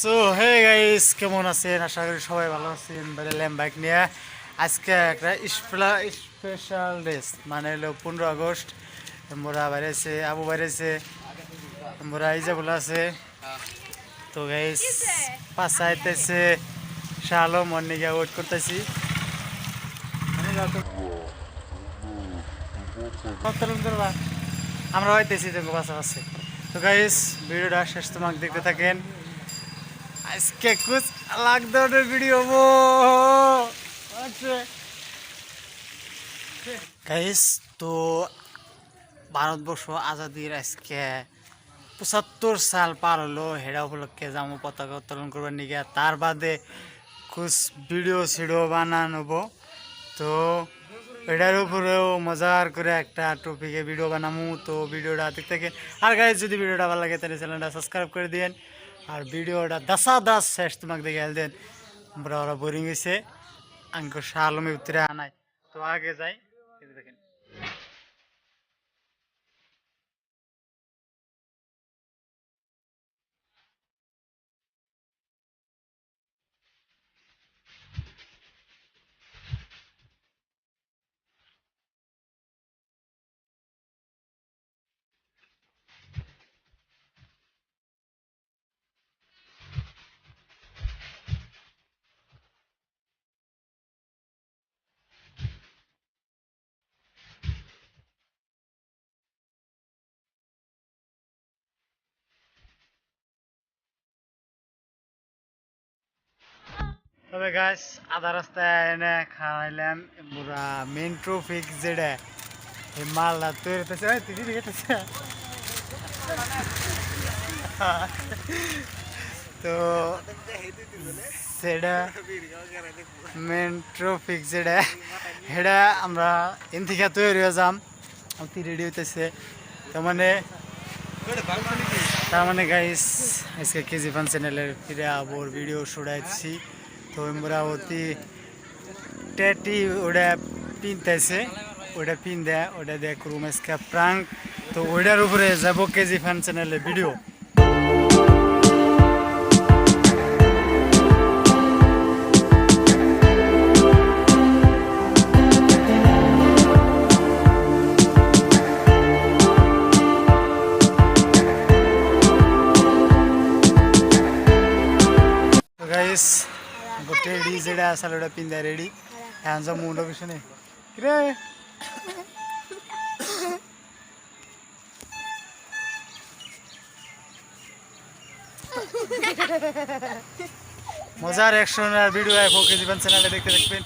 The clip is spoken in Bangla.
সো হে গাইস কেমন আছেন? আশা করি সবাই ভালো আছেন। বেরোলাম বাইক নিয়ে আজকে একটা স্পেশাল ডেস মানে হলো পনেরো আগস্ট। মোরা বাইরেছে, আবু বাইরেছে মোরা ইজা বলে আছে। তো গাইস পাঁচা আইতেছে শালো মর্নিং ওয়েট করতেছি। আমরা হইতেছি তো পাশাপাশি। তো গাইস ভিডিওটা শেষ তোমাকে দেখতে থাকেন। আজকে কুছ আলাগ ধরনের ভিডিও গাইস তো ভারতবর্ষ আজাদির আজকে পঁচাত্তর সাল পার হলো, হেরা উপলক্ষে যাব পতাকা উত্তোলন করবার নিগে। তার বাদে কুছ ভিডিও সিডিও বানানো তো এটার উপরেও মজার করে একটা টপিকে ভিডিও বানামু। তো ভিডিওটা দেখতে আর গাইজ যদি ভিডিওটা ভালো লাগে, তাহলে চ্যানেলটা সাবস্ক্রাইব করে দিন আর ভিডিওটা দাসা দাস শেষ তোমাকে দেখে দেন। বড় বড় বোরিং হয়েছে আঙ্ক শাহ আলমে উত্তরে আনাই তো আগে যাই দেখেন। তবে গাছ আধা রাস্তায় এনে খাওয়াইলাম পুরা মেন ট্রফিক যেটা এই মালটা তৈরি হতেছে ওই তুই তো সেটা মেন ট্রফিক যেটা সেটা আমরা এন থেকে তৈরি হয়ে যাম। রেডি হইতেছে। তো মানে তার মানে গাইস আজকে কেজি ফান চ্যানেলের ফিরে আবার ভিডিও শুটাইছি তো আমরা অতি টেটি ওটা পিনতেছে ওটা পিন দেয় ওটা দেয় করুম আজকে প্রাঙ্ক তো ওইটার উপরে যাব কেজি ফান চ্যানেলের ভিডিও তো যেটা আসলে ওটা পিন্ধা রেডি হ্যাঁ যা মুন্ড পিছনে রে মজার অ্যাকশন আর ভিডিও ওকে জীবন চ্যানেলে দেখতে দেখবেন